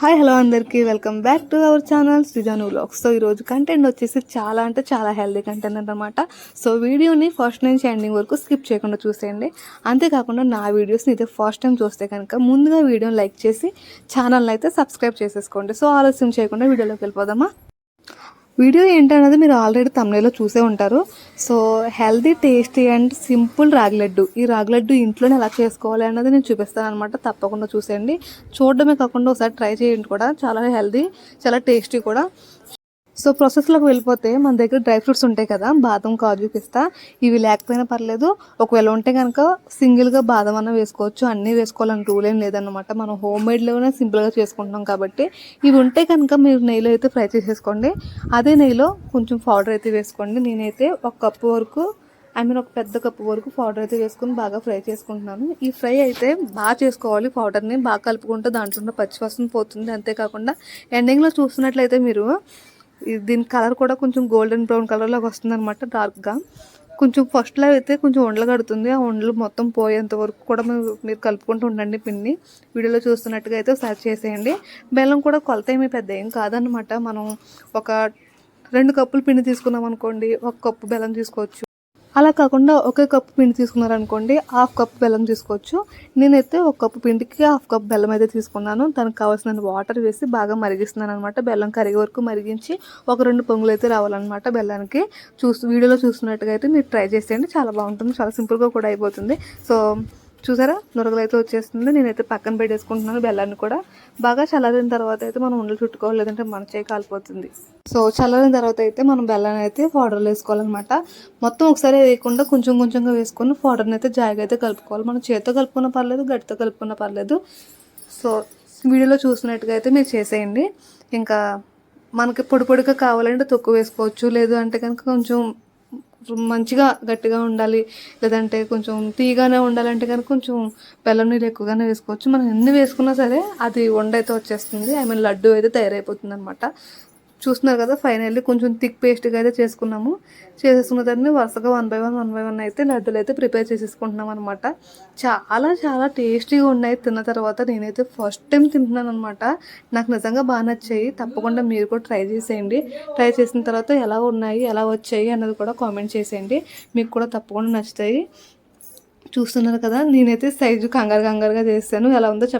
Hi hello అందరికీ. Welcome back to our channel సృజాను vlogs. So ఈరోజు content వచ్చేసి చాలా అంటే చాలా హెల్దీ కంటెంట్ అనమాట సో వీడియోని ఫస్ట్ నుంచి ఎండింగ్ వరకు స్కిప్ చేయకుండా చూసేయండి. అంతేకాకుండా నా వీడియోస్ని అయితే ఫస్ట్ టైం చూస్తే కనుక ముందుగా వీడియోని లైక్ చేసి ఛానల్ని అయితే సబ్స్క్రైబ్ చేసేసుకోండి. సో ఆలస్యం చేయకుండా వీడియోలోకి వెళ్ళిపోదామా? వీడియో ఏంటన్నది మీరు ఆల్రెడీ తమిళలో చూసే ఉంటారు. So healthy tasty and simple ragi laddu. ఈ రాగి లడ్డు ఇంట్లోనే ఎలా చేసుకోవాలి అన్నది నేను చూపిస్తాను అనమాట తప్పకుండా చూసేయండి. చూడడమే కాకుండా ఒకసారి ట్రై చేయండి కూడా. చాలా హెల్దీ చాలా టేస్టీ కూడా. సో ప్రాసెస్లోకి వెళ్ళిపోతే మన దగ్గర డ్రై ఫ్రూట్స్ ఉంటాయి కదా బాదం కాజు పిస్తా ఇవి లేకపోయినా పర్లేదు. ఒకవేళ ఉంటే కనుక సింగిల్గా బాదం అన్న వేసుకోవచ్చు. అన్నీ వేసుకోవాలని రూల్ ఏం లేదన్నమాట. మనం హోమ్ మేడ్లోనే సింపుల్గా చేసుకుంటున్నాం కాబట్టి. ఇవి ఉంటే కనుక మీరు నెయ్యిలో అయితే ఫ్రై చేసేసుకోండి. అదే నెయ్యిలో కొంచెం పౌడర్ అయితే వేసుకోండి. నేనైతే ఒక కప్పు వరకు ఐ మీన్ ఒక పెద్ద కప్పు వరకు పౌడర్ అయితే వేసుకుని బాగా ఫ్రై చేసుకుంటున్నాను. ఈ ఫ్రై అయితే బాగా చేసుకోవాలి. పౌడర్ని బాగా కలుపుకుంటే దాంట్లో ఉన్న పచ్చివాసన పోతుంది. అంతేకాకుండా ఎండింగ్లో చూస్తున్నట్లయితే మీరు దీని కలర్ కూడా కొంచెం గోల్డెన్ బ్రౌన్ కలర్లోకి వస్తుంది అనమాట డార్క్గా. కొంచెం ఫస్ట్లో అయితే కొంచెం ఉండలు కడుతుంది. ఆ ఉండలు మొత్తం పోయేంత వరకు కూడా మీరు మీరు కలుపుకుంటూ ఉండండి పిన్ని. వీడియోలో చూస్తున్నట్టుగా అయితే ఒకసారి చేసేయండి. బెల్లం కూడా కొలత ఏమీ పెద్ద ఏం కాదనమాట మనం ఒక రెండు కప్పులు పిండి తీసుకున్నాం అనుకోండి ఒక కప్పు బెల్లం తీసుకోవచ్చు. అలా కాకుండా ఒకే కప్పు పిండి తీసుకున్నారనుకోండి హాఫ్ కప్ బెల్లం తీసుకోవచ్చు. నేనైతే ఒక కప్పు పిండికి హాఫ్ కప్ బెల్లం అయితే తీసుకున్నాను. దానికి కావాల్సిన వాటర్ వేసి బాగా మరిగిస్తున్నాను అనమాట బెల్లం కరిగే వరకు మరిగించి ఒక రెండు పొంగులు అయితే రావాలన్నమాట బెల్లానికి. చూస్తూ వీడియోలో చూస్తున్నట్టుగా అయితే మీరు ట్రై చేసేయండి. చాలా బాగుంటుంది. చాలా సింపుల్గా కూడా అయిపోతుంది. సో చూసారా? నురగలు అయితే వచ్చేస్తుంది. నేనైతే పక్కన పెట్టేసుకుంటున్నాను బెల్లాన్ని కూడా. బాగా చల్లారిన తర్వాత అయితే మనం ఉండలు చుట్టుకోవాలి లేదంటే మన చేయి కాలిపోతుంది. సో చల్లారిన తర్వాత అయితే మనం బెల్లాన్ని అయితే పౌడర్లో వేసుకోవాలన్నమాట. మొత్తం ఒకసారి వేయకుండా కొంచెం కొంచెంగా వేసుకొని పౌడర్ని అయితే జాయిగా అయితే కలుపుకోవాలి. మనం చేతితో కలుపుకున్న పర్లేదు గట్టితో కలుపుకున్న పర్లేదు. సో వీడియోలో చూసినట్టుగా అయితే మీరు చేసేయండి. ఇంకా మనకి పొడి పొడిగా కావాలంటే తొక్కు వేసుకోవచ్చు. లేదు అంటే కనుక కొంచెం మంచిగా గట్టిగా ఉండాలి. లేదంటే కొంచెం తీగానే ఉండాలంటే కనుక కొంచెం బెల్లం నీళ్ళు ఎక్కువగానే వేసుకోవచ్చు. మనం ఎన్ని వేసుకున్నా సరే అది వండ అయితే వచ్చేస్తుంది. ఐ మీన్ లడ్డు అయితే తయారైపోతుంది అనమాట చూస్తున్నారు కదా ఫైనల్లీ కొంచెం థిక్ పేస్ట్గా అయితే చేసుకున్నాము. చేసేసుకున్న దాన్ని వరుసగా one by one one by one అయితే లడ్డూలు అయితే ప్రిపేర్ చేసేసుకుంటున్నాం అనమాట చాలా చాలా టేస్టీగా ఉన్నాయి. తిన్న తర్వాత నేనైతే ఫస్ట్ టైం తింటున్నాను అనమాట నాకు నిజంగా బాగా నచ్చాయి. తప్పకుండా మీరు కూడా ట్రై చేసేయండి. ట్రై చేసిన తర్వాత ఎలా ఉన్నాయి ఎలా వచ్చాయి అన్నది కూడా కామెంట్ చేసేయండి. మీకు కూడా తప్పకుండా నచ్చుతాయి. చూస్తున్నారు కదా నేనైతే సైజు కంగారు కంగారుగా చేస్తాను ఎలా ఉందో